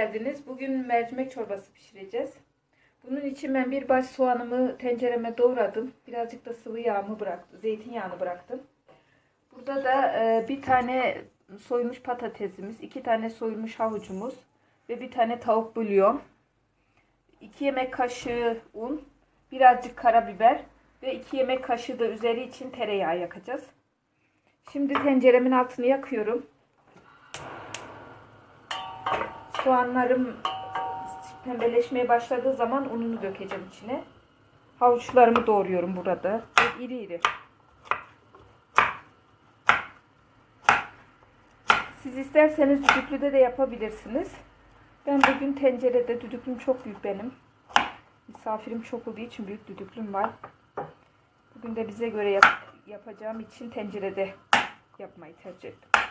geldiniz. Bugün mercimek çorbası pişireceğiz. Bunun için ben bir baş soğanımı tencereme doğradım. Birazcık da sıvı yağımı bıraktım. Zeytinyağını bıraktım. Burada da e, bir tane soymuş patatesimiz, iki tane soyulmuş havucumuz ve bir tane tavuk bulyon. 2 yemek kaşığı un, birazcık karabiber ve 2 yemek kaşığı da üzeri için tereyağı yakacağız. Şimdi tenceremin altını yakıyorum. Soğanlarım pembeleşmeye başladığı zaman ununu dökeceğim içine. Havuçlarımı doğruyorum burada. Çok iri iri. Siz isterseniz düdüklüde de yapabilirsiniz. Ben bugün tencerede düdüklüm çok büyük benim. Misafirim çok olduğu için büyük düdüklüm var. Bugün de bize göre yap yapacağım için tencerede yapmayı tercih ettim.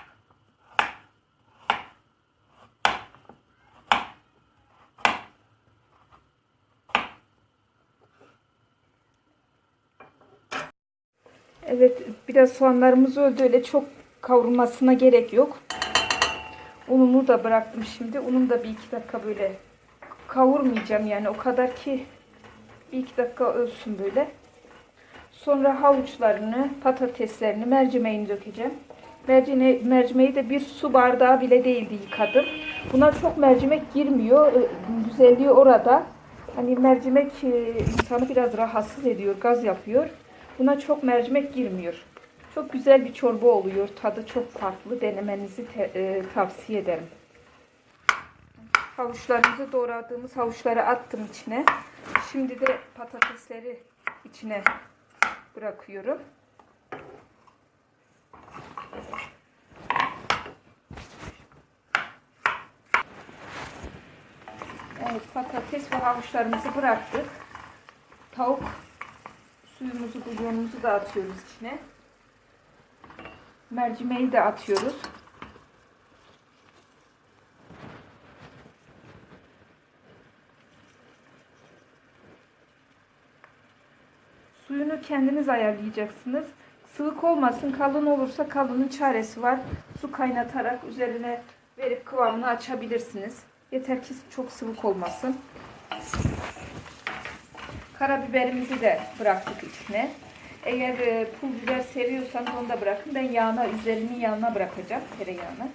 Evet biraz soğanlarımız öldü öyle çok kavrulmasına gerek yok. Ununu da bıraktım şimdi. Ununu da bir iki dakika böyle kavurmayacağım yani o kadar ki bir iki dakika ölsün böyle. Sonra havuçlarını, patateslerini, mercimeğini dökeceğim. Mercine, mercimeği de bir su bardağı bile değildi yıkadım. Buna çok mercimek girmiyor. Güzelliği orada. Hani mercimek e, insanı biraz rahatsız ediyor, gaz yapıyor. Buna çok mercimek girmiyor. Çok güzel bir çorba oluyor. Tadı çok farklı. Denemenizi e, tavsiye ederim. Havuçlarımızı doğradığımız havuçları attım içine. Şimdi de patatesleri içine bırakıyorum. Evet patates ve havuçlarımızı bıraktık. Tavuk suyumuzu, bulyonumuzu da atıyoruz içine. Mercimeği de atıyoruz. Suyunu kendiniz ayarlayacaksınız. Sıvık olmasın, kalın olursa kalının çaresi var. Su kaynatarak üzerine verip kıvamını açabilirsiniz. Yeter ki çok sıvık olmasın. Karabiberimizi de bıraktık içine. Eğer e, pul biber seviyorsanız onu da bırakın. Ben yağına, üzerinin yanına bırakacağım. Tereyağını.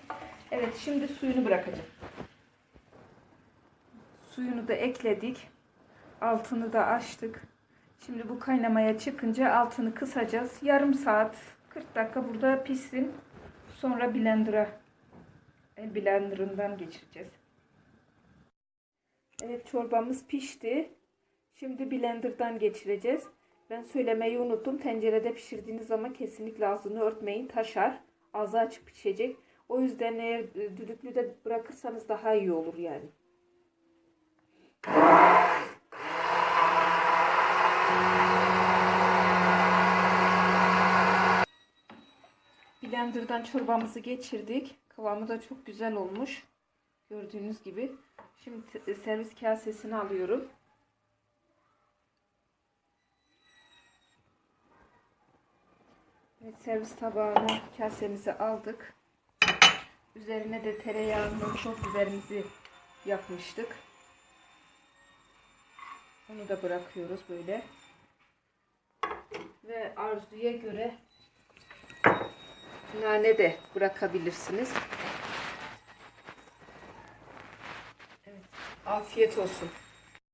Evet şimdi suyunu bırakacağım. Suyunu da ekledik. Altını da açtık. Şimdi bu kaynamaya çıkınca altını kısacağız. Yarım saat 40 dakika burada pişsin. Sonra blender'a el blenderından geçireceğiz. Evet çorbamız pişti. Şimdi blenderdan geçireceğiz. Ben söylemeyi unuttum. Tencerede pişirdiğiniz zaman kesinlikle ağzını örtmeyin. Taşar. Ağzı açık pişecek. O yüzden eğer e, düdüklüde bırakırsanız daha iyi olur yani. Blender'dan çorbamızı geçirdik. Kıvamı da çok güzel olmuş. Gördüğünüz gibi. Şimdi servis kasesini alıyorum. Evet, servis tabağına kasemizi aldık. Üzerine de tereyağını, çok biberimizi yapmıştık. Onu da bırakıyoruz böyle. Ve arzuya göre nane de bırakabilirsiniz. Evet, afiyet olsun.